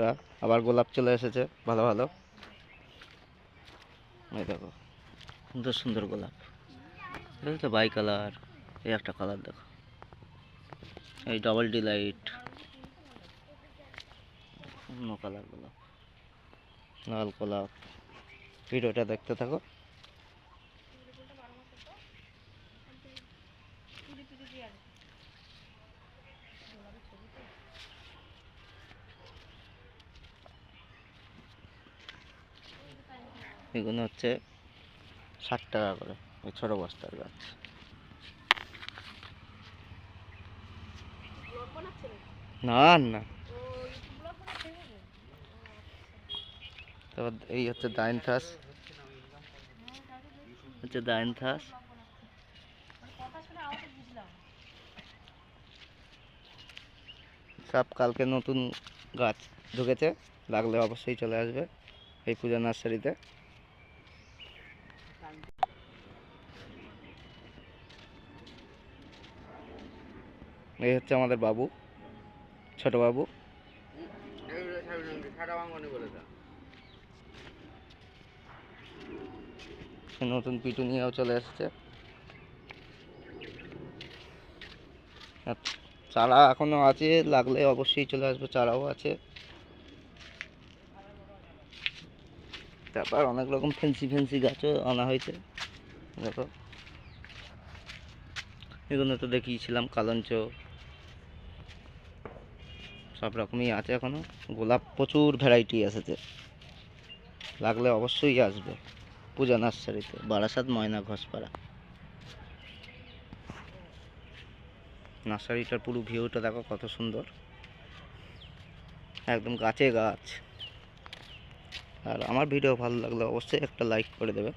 গোলাপটা আবার গোলাপ চলে এসেছে, ভালো ভালো। এই দেখো, সুন্দর সুন্দর গোলাপ। দেখো বাই কালার এই একটা কালার দেখো। এই ডবল ডিলাইট অন্য কালার গোলাপ। লাল গোলাপ। ভিডিওটা দেখতে থাকো। এগুলো হচ্ছে ষাট টাকা করে, ওই ছোটো বস্তার গাছ। না না। তারপর এই হচ্ছে দাইনথাস হচ্ছে দাইনথাস সব কালকে নতুন গাছ ঢুকেছে, লাগলে অবশ্যই চলে আসবে এই পূজা নার্সারিতে। এই হচ্ছে আমাদের বাবু, ছোট বাবু। নতুন পিটুনিয়াও চলে এসেছে। চারা এখনও আছে, লাগলে অবশ্যই চলে আসবে, চারাও আছে। তারপর অনেক রকম ফেন্সি ফেন্সি গাছও আনা হয়েছে। দেখো। এগুলো তো দেখিয়েছিলাম, কালঞ্চ। সব রকমই আছে এখনও। গোলাপ প্রচুর ভ্যারাইটি এসেছে। লাগলে অবশ্যই আসবে। পূজা নার্সারিতে, বারাসাত, ময়না, ঘোষপাড়া। নার্সারিটার পুরো ভিউটা দেখো কত সুন্দর। একদম গাছে গাছ। আর আমার ভিডিও ভালো লাগলে অবশ্যই একটা লাইক করে দেবে।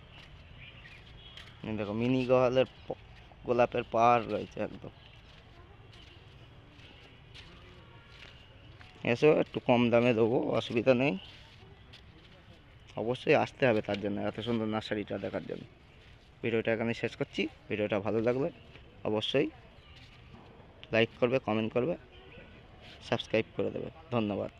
দেখো, মিনি গোয়ালের প- গোলাপের পাহাড় রয়েছে একদম। এসো, একটু কম দামে দেবো, অসুবিধা নেই। অবশ্যই আসতে হবে তার জন্য, এত সুন্দর নার্সারিটা দেখার জন্য। ভিডিওটা এখানে শেষ করছি, ভিডিওটা ভালো লাগলে অবশ্যই লাইক করবে কমেন্ট করবে সাবস্ক্রাইব করে দেবে। ধন্যবাদ।